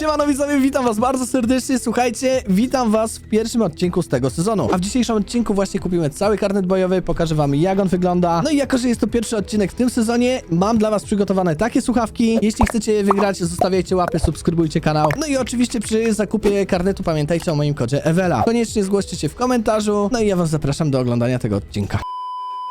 Siemano widzowie, witam was bardzo serdecznie, słuchajcie, witam was w pierwszym odcinku z tego sezonu. A w dzisiejszym odcinku właśnie kupimy cały karnet bojowy, pokażę wam jak on wygląda. No i jako, że jest to pierwszy odcinek w tym sezonie, mam dla was przygotowane takie słuchawki. Jeśli chcecie je wygrać, zostawiajcie łapy, subskrybujcie kanał. No i oczywiście przy zakupie karnetu pamiętajcie o moim kodzie Ewela. Koniecznie zgłoście się w komentarzu, no i ja was zapraszam do oglądania tego odcinka.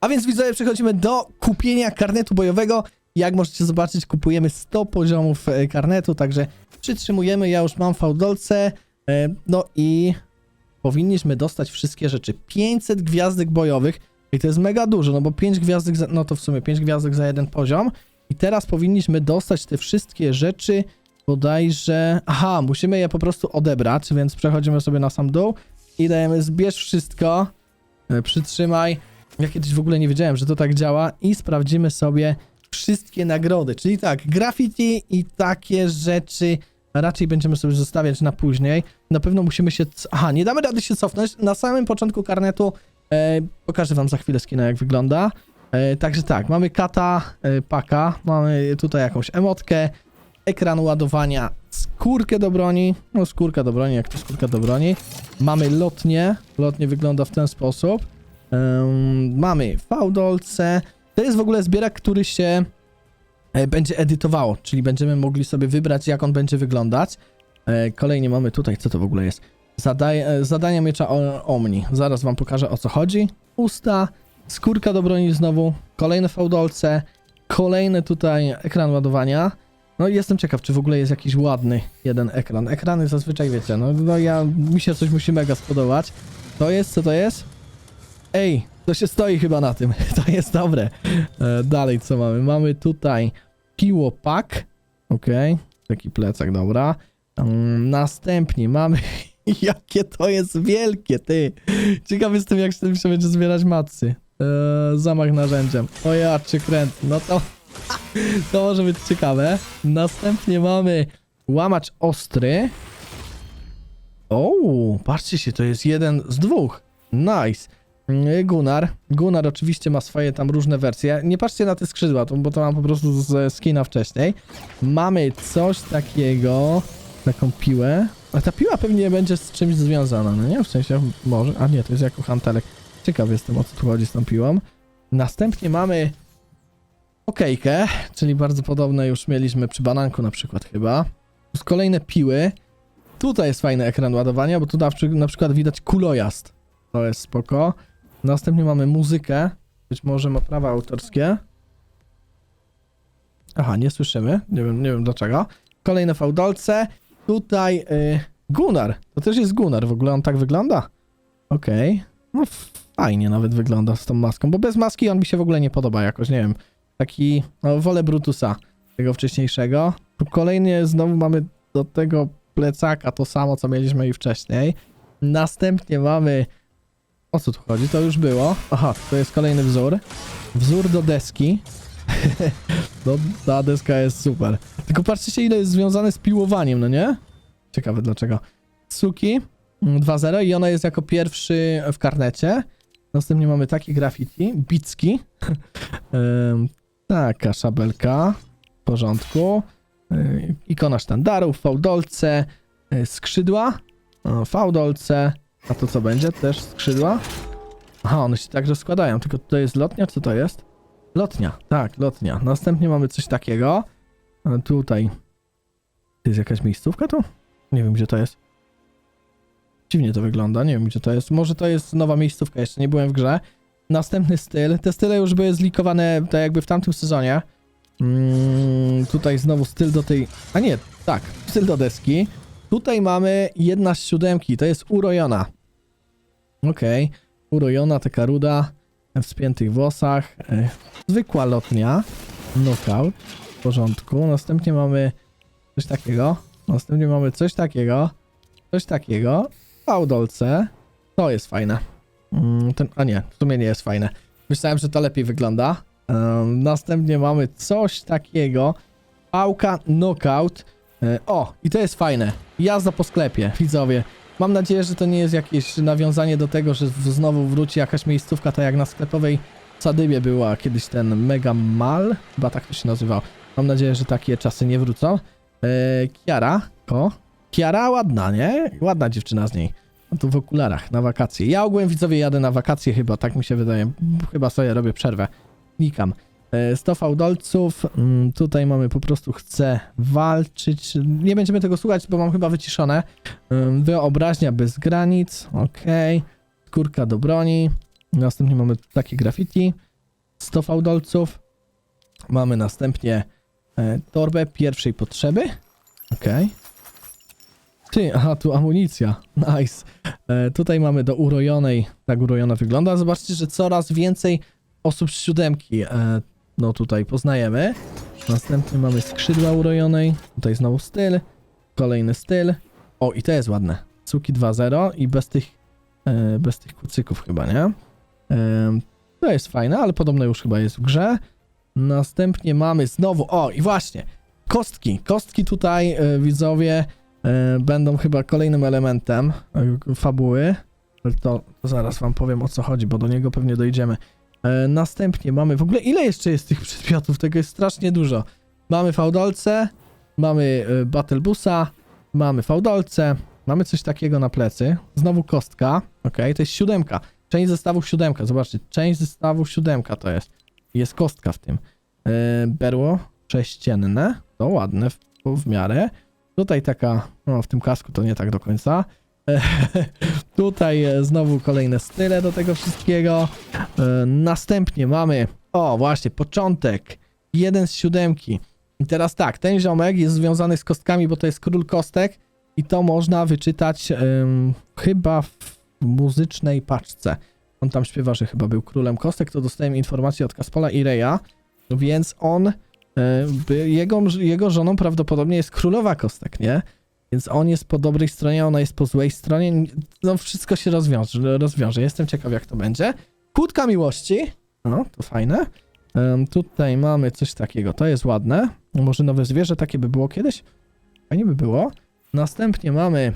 A więc widzowie, przechodzimy do kupienia karnetu bojowego. Jak możecie zobaczyć, kupujemy 100 poziomów e, karnetu, także przytrzymujemy. Ja już mam fałdolce. e, No i powinniśmy dostać wszystkie rzeczy. 500 gwiazdek bojowych. I to jest mega dużo, no bo 5 gwiazdek, za, no to w sumie 5 gwiazdek za jeden poziom. I teraz powinniśmy dostać te wszystkie rzeczy bodajże... Aha, musimy je po prostu odebrać, więc przechodzimy sobie na sam dół i dajemy zbierz wszystko, e, przytrzymaj. Ja kiedyś w ogóle nie wiedziałem, że to tak działa i sprawdzimy sobie wszystkie nagrody. Czyli tak, graffiti i takie rzeczy raczej będziemy sobie zostawiać na później. Na pewno musimy się... Aha, nie damy rady się cofnąć. Na samym początku karnetu e, pokażę wam za chwilę skina jak wygląda. E, także tak, mamy kata, e, paka, mamy tutaj jakąś emotkę, ekran ładowania, skórkę do broni, no skórka do broni, jak to skórka do broni. Mamy lotnię, lotnie wygląda w ten sposób. Mamy fałdolce. To jest w ogóle zbierak, który się e, będzie edytowało, czyli będziemy mogli sobie wybrać, jak on będzie wyglądać. E, kolejnie mamy tutaj, co to w ogóle jest? Zadaj, e, zadania miecza Omni. Zaraz wam pokażę, o co chodzi. Usta, skórka do broni znowu, kolejne fałdolce, kolejny tutaj ekran ładowania. No i jestem ciekaw, czy w ogóle jest jakiś ładny jeden ekran. Ekrany zazwyczaj wiecie, no, no ja, mi się coś musi mega spodobać. To jest, co to jest? Ej, to się stoi chyba na tym. To jest dobre. E, dalej co mamy? Mamy tutaj piłopak. Okej, taki plecak, dobra. Mm, następnie mamy... Jakie to jest wielkie, ty! Ciekawy jestem, jak się tym będzie zbierać macy. E, zamach narzędziem. O ja, czy kręt. No to... To może być ciekawe. Następnie mamy łamacz ostry. O, patrzcie się, to jest jeden z dwóch. Nice. Mm, Gunnar. Gunnar oczywiście ma swoje tam różne wersje. Nie patrzcie na te skrzydła, bo to mam po prostu z skina wcześniej. Mamy coś takiego, taką piłę. A ta piła pewnie będzie z czymś związana, no nie? W sensie może. A nie, to jest jako hantelek. Ciekaw jestem o co tu chodzi z tą piłą. Następnie mamy okejkę, czyli bardzo podobne już mieliśmy przy bananku na przykład chyba. Plus kolejne piły. Tutaj jest fajny ekran ładowania, bo tu na przykład widać kulojazd. To jest spoko. Następnie mamy muzykę. Być może ma prawa autorskie. Aha, nie słyszymy. Nie wiem, nie wiem dlaczego. Kolejne fałdolce. Tutaj y, Gunnar. To też jest Gunnar. W ogóle on tak wygląda? Okej. No fajnie nawet wygląda z tą maską, bo bez maski on mi się w ogóle nie podoba jakoś, nie wiem. Taki, no wolę Brutusa, tego wcześniejszego. Tu kolejnie znowu mamy do tego plecaka to samo, co mieliśmy i wcześniej. Następnie mamy o co tu chodzi? To już było. Aha, to jest kolejny wzór. Wzór do deski. no, ta deska jest super. Tylko patrzcie się, ile jest związane z piłowaniem, no nie? Ciekawe dlaczego. Suki mm, 2.0 i ona jest jako pierwszy w karnecie. Następnie mamy takie graffiti. Bicki. Taka szabelka. W porządku. Ikona sztandarów, fałdolce, yy, skrzydła, fałdolce, a to co będzie? Też skrzydła? Aha, one się także składają, tylko to jest lotnia, co to jest? Lotnia, tak, lotnia. Następnie mamy coś takiego. Tutaj. To jest jakaś miejscówka tu? Nie wiem, gdzie to jest. Dziwnie to wygląda, nie wiem, gdzie to jest. Może to jest nowa miejscówka, jeszcze nie byłem w grze. Następny styl. Te style już były zlikowane tak jakby w tamtym sezonie. Mm, tutaj znowu styl do tej... A nie, tak, styl do deski. Tutaj mamy jedna z siódemki, to jest urojona. Okej, urojona, taka ruda, w spiętych włosach. e, Zwykła lotnia, knockout, w porządku. Następnie mamy coś takiego, następnie mamy coś takiego, coś takiego, fałdolce. To jest fajne. Mm, Ten, a nie, w sumie nie jest fajne. Myślałem, że to lepiej wygląda. Następnie mamy coś takiego, pałka knockout. E, O, i to jest fajne. Jazda po sklepie, widzowie. Mam nadzieję, że to nie jest jakieś nawiązanie do tego, że znowu wróci jakaś miejscówka, tak jak na sklepowej Sadybie była kiedyś ten Mega Mal, chyba tak to się nazywał. Mam nadzieję, że takie czasy nie wrócą. E, Kiara, Spoko. Kiara ładna, nie? Ładna dziewczyna z niej. No to w okularach, na wakacje. Ja ogółem widzowie jadę na wakacje chyba, tak mi się wydaje. Chyba sobie robię przerwę. Nikam. E, 100 fałdolców. Mm, Tutaj mamy po prostu chcę walczyć. Nie będziemy tego słuchać, bo mam chyba wyciszone. Wyobraźnia bez granic. Okej. Skórka do broni. Następnie mamy takie graffiti. 100 fałdolców. Mamy następnie e, torbę pierwszej potrzeby. Okej. Ty, aha, tu amunicja. Nice. E, tutaj mamy do urojonej. Tak urojona wygląda. Zobaczcie, że coraz więcej osób z siódemki. No tutaj poznajemy. Następnie mamy skrzydła urojonej. Tutaj znowu styl. Kolejny styl. O, i to jest ładne. Cuki 2.0 i bez tych, e, bez tych kucyków chyba, nie? E, to jest fajne, ale podobno już chyba jest w grze. Następnie mamy znowu, o i właśnie, kostki. Kostki tutaj, e, widzowie, będą chyba kolejnym elementem fabuły. To, to zaraz wam powiem o co chodzi, bo do niego pewnie dojdziemy. E, następnie mamy, w ogóle ile jeszcze jest tych przedmiotów? Tego jest strasznie dużo. Mamy fałdolce, mamy e, battle busa, mamy fałdolce, mamy coś takiego na plecy. Znowu kostka, ok, to jest siódemka. Część zestawu siódemka, zobaczcie, część zestawu siódemka to jest. Jest kostka w tym. E, berło sześcienne, to ładne w, w miarę. Tutaj taka, no w tym kasku to nie tak do końca. Tutaj znowu kolejne style do tego wszystkiego. E, Następnie mamy, o właśnie, początek. Jeden z siódemki. I teraz tak, ten ziomek jest związany z kostkami, bo to jest król kostek i to można wyczytać chyba w muzycznej paczce. On tam śpiewa, że chyba był królem kostek, to dostałem informację od Kaspola i Reja, więc on, e, jego, jego żoną prawdopodobnie jest królowa kostek, nie? Więc on jest po dobrej stronie, ona jest po złej stronie. No wszystko się rozwiąże. rozwiąże. Jestem ciekaw, jak to będzie. Kłódka miłości. No, to fajne. Em, tutaj mamy coś takiego. To jest ładne. Może nowe zwierzę takie by było kiedyś? Fajnie by było. Następnie mamy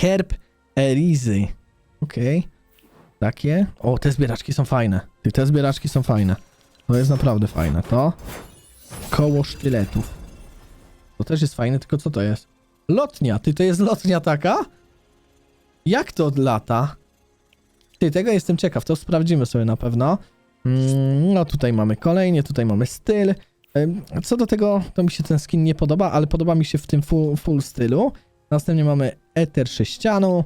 herb Erizy. Okej. Takie. O, te zbieraczki są fajne. Te zbieraczki są fajne. To jest naprawdę fajne. To koło sztyletów. To też jest fajne, tylko co to jest? Lotnia. Ty, to jest lotnia taka? Jak to lata? Ty, tego jestem ciekaw. To sprawdzimy sobie na pewno. Mm, No tutaj mamy kolejnie, tutaj mamy styl. Co do tego, to mi się ten skin nie podoba, ale podoba mi się w tym full, full stylu. Następnie mamy Ether sześcianu.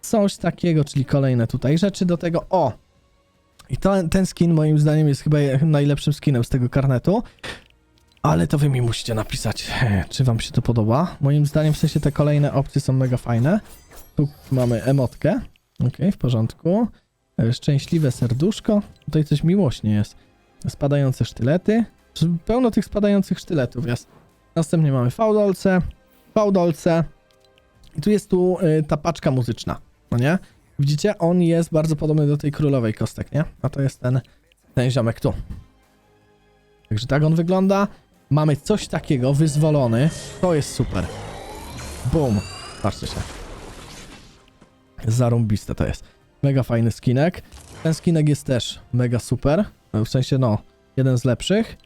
Coś takiego, czyli kolejne tutaj rzeczy do tego. O! I to, ten skin moim zdaniem jest chyba najlepszym skinem z tego karnetu. Ale to wy mi musicie napisać, czy wam się to podoba. Moim zdaniem w sensie te kolejne opcje są mega fajne. Tu mamy emotkę. Okej, w porządku. E, Szczęśliwe serduszko. Tutaj coś miłośnie jest. Spadające sztylety. Pełno tych spadających sztyletów jest. Następnie mamy fałdolce. Fałdolce. I tu jest tu y, ta paczka muzyczna. No nie? Widzicie? On jest bardzo podobny do tej królowej kostek, nie? A to jest ten, ten ziomek tu. Także tak on wygląda. Mamy coś takiego, wyzwolony. To jest super. Boom. Patrzcie się. Zarąbiste to jest. Mega fajny skinek. Ten skinek jest też mega super. W sensie, no, jeden z lepszych.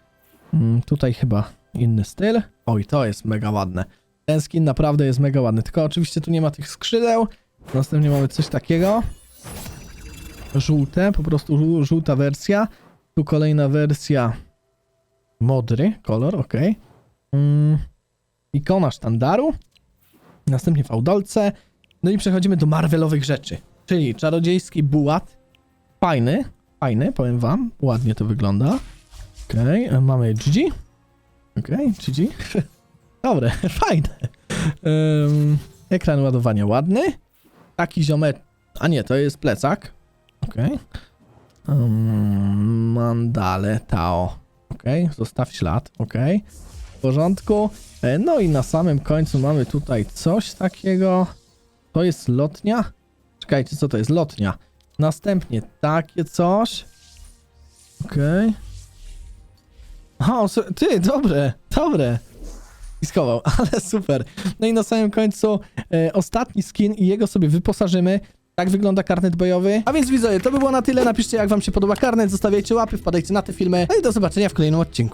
Mm, tutaj chyba inny styl. Oj, to jest mega ładne. Ten skin naprawdę jest mega ładny. Tylko oczywiście tu nie ma tych skrzydeł. Następnie mamy coś takiego. Żółte, po prostu żół- żółta wersja. Tu kolejna wersja modry kolor, ok. Mm, ikona sztandaru. Następnie fałdolce. No i przechodzimy do Marvelowych rzeczy. Czyli czarodziejski bułat. Fajny, fajny, powiem wam. Ładnie to wygląda. Okay. mamy GG. Okay, GG. Dobre, fajne. Ym, ekran ładowania ładny. Taki ziomek... A nie, to jest plecak. Okej. Okay. mandale Tao. Okej, zostaw ślad. Okej. W porządku. E, No i na samym końcu mamy tutaj coś takiego. To jest lotnia? Czekajcie, co to jest? Lotnia. Następnie takie coś. Okay. O, ty, dobre, dobre. I ale super. No i na samym końcu e, ostatni skin i jego sobie wyposażymy. Tak wygląda karnet bojowy. A więc widzowie, to by było na tyle. Napiszcie jak wam się podoba karnet, zostawiajcie łapy, wpadajcie na te filmy. No i do zobaczenia w kolejnym odcinku.